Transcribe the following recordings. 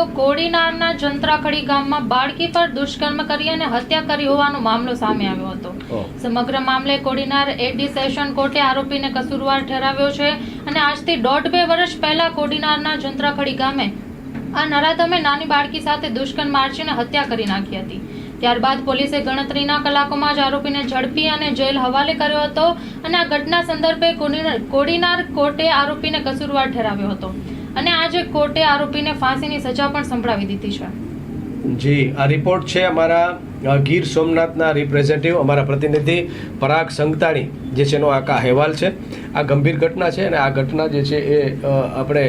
તો કોડીનારના જંત્રાખડી ગામમાં બાળકી પર દુષ્કર્મ કરી અને હત્યા કરી હોવાનો મામલો સામે આવ્યો હતો. સમગ્ર મામલે કોડીનાર એડી સેશન કોર્ટે આરોપીને કસૂરવાર ઠેરાવ્યો છે અને આજથી દોઢ બે વર્ષ પહેલા કોડીનારના જંત્રાખડી ગામે આ નરાધમે નાની બાળકી સાથે દુષ્કર્મ માર્ચીને હત્યા કરી નાખી હતી. ત્યારબાદ પોલીસે ગણતરીના કલાકોમાં જ આરોપીને ઝડપી અને જેલ હવાલે કર્યો હતો અને આ ઘટના સંદર્ભે કોડીનાર- કોડીનાર કોર્ટે આરોપીને કસૂરવાર ઠેરાવ્યો હતો. અને આજે કોર્ટે આરોપીને ફાંસીની સજા પણ સંભળાવી દીધી છે. જી, આ રિપોર્ટ છે અમારા ગીર સોમનાથના રિપ્રેઝેન્ટેટિવ અમારા પ્રતિનિધિ પરાગ સંગતાણી, જે છે એનો આખા અહેવાલ છે. આ ગંભીર ઘટના છે અને આ ઘટના જે છે એ આપણે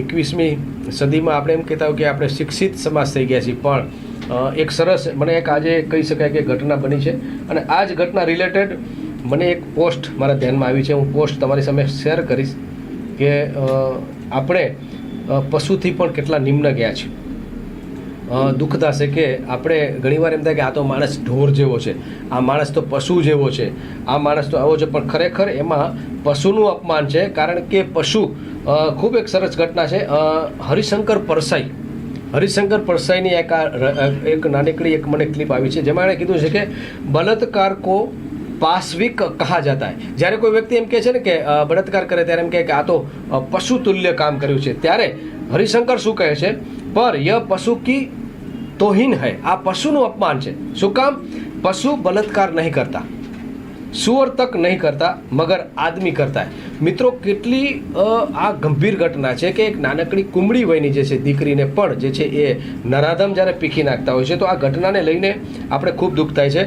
એકવીસમી સદીમાં આપણે એમ કહેતા હોય કે આપણે શિક્ષિત સમાજ થઈ ગયા છીએ. પણ એક સરસ, મને એક આજે કહી શકાય કે ઘટના બની છે. અને આ જ ઘટના રિલેટેડ મને એક પોસ્ટ મારા ધ્યાનમાં આવી છે. હું પોસ્ટ તમારી સામે શેર કરીશ. કે આપણે પશુથી પણ કેટલા નિમ્ન ગયા છે. દુઃખ થશે કે આપણે ઘણીવાર એમ થાય કે આ તો માણસ ઢોર જેવો છે, આ માણસ તો પશુ જેવો છે, આ માણસ તો આવો છે, પણ ખરેખર એમાં પશુનું અપમાન છે, કારણ કે પશુ ખૂબ એક સરસ ઘટના છે હરિશંકર પરસાઈ, હરિશંકર પરસાઈની એક આ એક નાનકડી એક મને ક્લિપ આવી છે, જેમાં એણે કીધું છે કે, બળાત્કાર કો પાશવિક કહા જતા હૈ. જ્યારે કોઈ વ્યક્તિ એમ કહે છે ને કે બળાત્કાર કરે ત્યારે એમ કહે કે આ તો પશુ તુલ્ય કામ કર્યું છે. ત્યારે હરિશંકર શું કહે છે? પર ય પશુ કી તોહીન હૈ. આ પશુનું અપમાન છે. શું કામ? પશુ બળાત્કાર નહીં કરતા. સુવર તક નહીં કરતા, મગર આદમી કરતા. મિત્રો, કેટલી આ ગંભીર ઘટના છે કે એક નાનકડી કુમળી વયની જે છે દીકરીને પણ જે છે એ નરાધમ જ્યારે પીખી નાખતા હોય છે, તો આ ઘટનાને લઈને આપણે ખૂબ દુઃખ થાય છે.